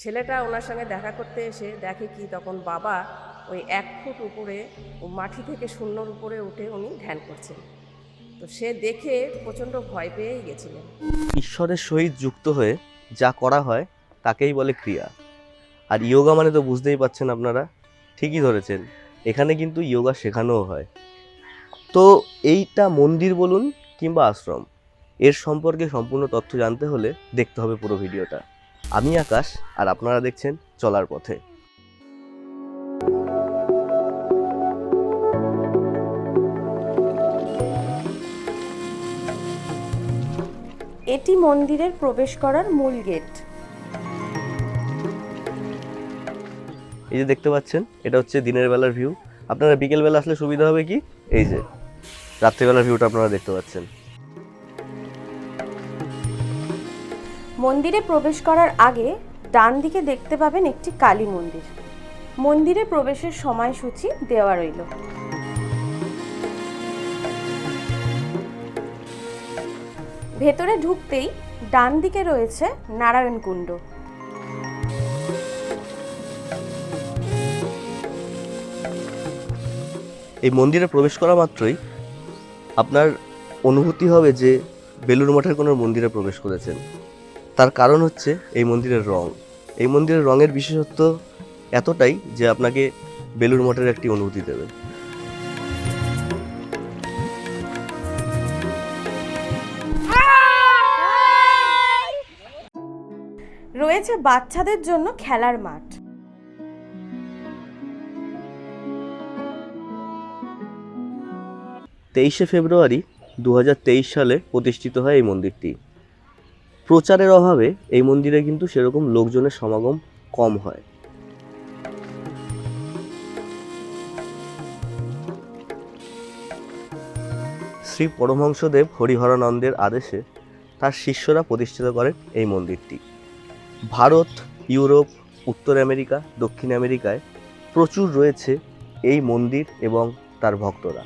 ছেলেটা ওনার সঙ্গে দেখা করতে এসে দেখে কি তখন বাবা ওই এক ফুট উপরে মাটি থেকে শূন্যর উপরে উঠে উনি ধ্যান করছেন। তো সে দেখে প্রচণ্ড ভয় পেয়েই গেছিলেন। ঈশ্বরের সহিত যুক্ত হয়ে যা করা হয় তাকেই বলে ক্রিয়া। আর ইয়োগা মানে তো বুঝতেই পাচ্ছেন আপনারা, ঠিকই ধরেছেন। এখানে কিন্তু ইয়োগা শেখানোও হয়। তো এইটা মন্দির বলুন কিংবা আশ্রম, এর সম্পর্কে সম্পূর্ণ তথ্য জানতে হলে দেখতে হবে পুরো ভিডিওটা। আমি আকাশ আর আপনারা দেখছেন চলার পথে। এটি মন্দিরের প্রবেশ করার মূল গেট। এই যে দেখতে পাচ্ছেন এটা হচ্ছে দিনের বেলার ভিউ আপনারা বিকেল বেলা আসলে সুবিধা হবে কি? এই যে রাত্রিবেলার ভিউটা আপনারা দেখতে পাচ্ছেন। মন্দিরে প্রবেশ করার আগে ডান দিকে দেখতে পাবেন একটি কালী মন্দির। মন্দিরে প্রবেশের সময়সূচি দেওয়া রইল। ভেতরে ঢুকতেই ডান দিকে রয়েছে নারায়ণ কুণ্ড। এই মন্দিরে প্রবেশ করা মাত্রই আপনার অনুভূতি হবে যে বেলুড় মঠের কোনো মন্দিরে প্রবেশ করেছেন। তার কারণ হচ্ছে এই মন্দিরের রং। এই মন্দিরের রঙের বিশেষত্ব এতটাই যে আপনাকে বেলুড় মঠের একটি অনুভূতি দেবে। রয়েছে বাচ্চাদের জন্য খেলার মাঠ। তেইশে ফেব্রুয়ারি দু হাজার তেইশ সালে প্রতিষ্ঠিত হয় এই মন্দিরটি। প্রচারের অভাবে এই মন্দিরে কিন্তু সেরকম লোকজনের সমাগম কম হয়। শ্রী পরমহংসদেব হরিহরানন্দের আদেশে তার শিষ্যরা প্রতিষ্ঠিত করেন এই মন্দিরটি। ভারত, ইউরোপ, উত্তর আমেরিকা, দক্ষিণ আমেরিকায় প্রচুর রয়েছে এই মন্দির এবং তার ভক্তরা।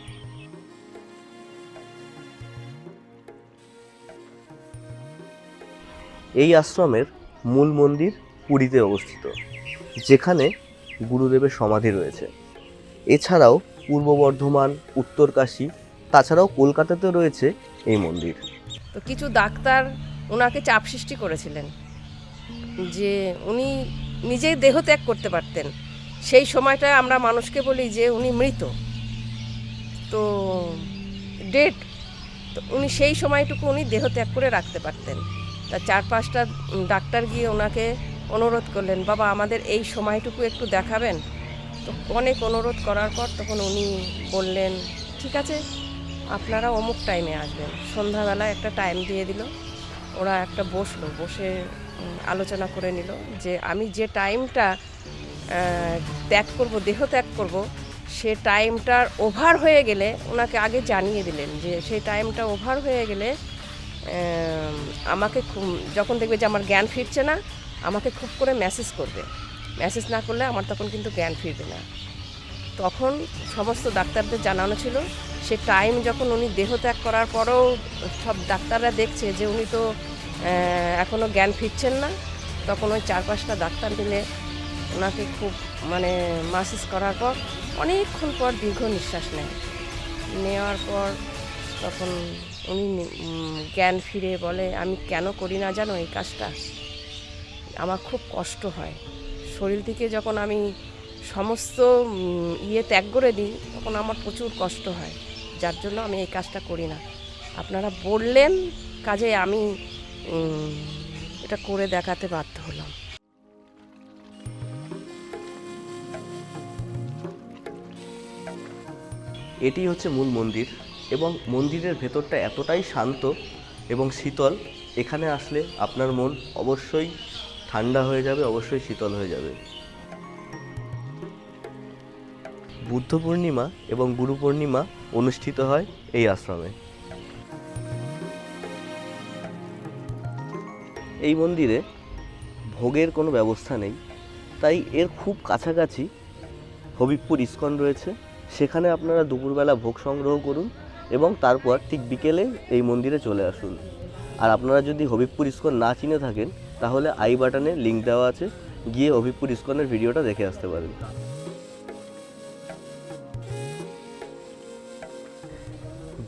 এই আশ্রমের মূল মন্দির পুরীতে অবস্থিত, যেখানে গুরুদেবের সমাধি রয়েছে। এছাড়াও পূর্ব বর্ধমান উত্তরকাশী তাছাড়াও কলকাতাতেও রয়েছে এই মন্দির। তো কিছু ডাক্তার ওনাকে চাপ সৃষ্টি করেছিলেন যে উনি নিজেই দেহ ত্যাগ করতে পারতেন। সেই সময়টায় আমরা মানুষকে বলি যে উনি মৃত। তো ডেট, তো উনি সেই সময়টুকু উনি দেহ ত্যাগ করে রাখতে পারতেন। তা চার পাঁচটা ডাক্তার গিয়ে ওনাকে অনুরোধ করলেন, বাবা, আমাদের এই সময়টুকু একটু দেখাবেন। তো অনেক অনুরোধ করার পর তখন উনি বললেন, ঠিক আছে, আপনারা অমুক টাইমে আসবেন। সন্ধ্যাবেলা একটা টাইম দিয়ে দিল। ওরা একটা বসল, বসে আলোচনা করে নিল যে, আমি যে টাইমটা ত্যাগ করব, দেহ ত্যাগ করব, সে টাইমটার ওভার হয়ে গেলে ওনাকে আগে জানিয়ে দিলেন যে সেই টাইমটা ওভার হয়ে গেলে আমাকে খুব- যখন দেখবে যে আমার জ্ঞান ফিরছে না, আমাকে খুব করে মেসেজ করবে। মেসেজ না করলে আমার তখন কিন্তু জ্ঞান ফিরবে না। তখন সমস্ত ডাক্তারদের জানানো ছিল, সে টাইম যখন উনি দেহত্যাগ করার পরেও সব ডাক্তাররা দেখছে যে উনি তো এখনও জ্ঞান ফিরছেন না, তখন ওই চার পাঁচটা ডাক্তার মিলে ওনাকে খুব মানে মাসেজ করার পর অনেকক্ষণ পর দীর্ঘ নিঃশ্বাস নেয়। নেওয়ার পর তখন উনি জ্ঞান ফিরে বলে, আমি কেন করি না জানো এই কাজটা? আমার খুব কষ্ট হয়। শরীর থেকে যখন আমি সমস্ত ইয়ে ত্যাগ করে দিই, তখন আমার প্রচুর কষ্ট হয়। যার জন্য আমি এই কাজটা করি না। আপনারা বললেন কাজে, আমি এটা করে দেখাতে বাধ্য হলাম। এটি হচ্ছে মূল মন্দির। এবং মন্দিরের ভেতরটা এতটাই শান্ত এবং শীতল, এখানে আসলে আপনার মন অবশ্যই ঠান্ডা হয়ে যাবে, অবশ্যই শীতল হয়ে যাবে। বুদ্ধ পূর্ণিমা এবং গুরু পূর্ণিমা অনুষ্ঠিত হয় এই আশ্রমে। এই মন্দিরে ভোগের কোনো ব্যবস্থা নেই, তাই এর খুব কাছাকাছি হবিবপুর ইস্কন রয়েছে। সেখানে আপনারা দুপুরবেলা ভোগ সংগ্রহ করুন এবং তারপর ঠিক বিকেলে এই মন্দিরে চলে আসুন। আর আপনারা যদি হবিবপুর ইস্কন না চিনে থাকেন, তাহলে আই বাটনে লিঙ্ক দেওয়া আছে। গিয়ে অভিপুর ইস্কনের ভিডিওটা দেখে আসতে পারেন।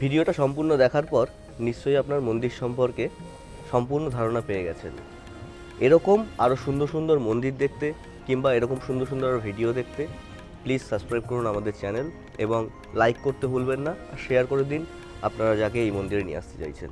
ভিডিওটা সম্পূর্ণ দেখার পর নিশ্চয়ই আপনার মন্দির সম্পর্কে সম্পূর্ণ ধারণা পেয়ে গেছেন। এরকম আরও সুন্দর সুন্দর মন্দির দেখতে কিংবা এরকম সুন্দর সুন্দর ভিডিও দেখতে প্লিজ সাবস্ক্রাইব করুন আমাদের চ্যানেল এবং লাইক করতে ভুলবেন না শেয়ার করে দিন। আপনারা যাকে এই মন্দিরে নিয়ে আসতে চাইছেন।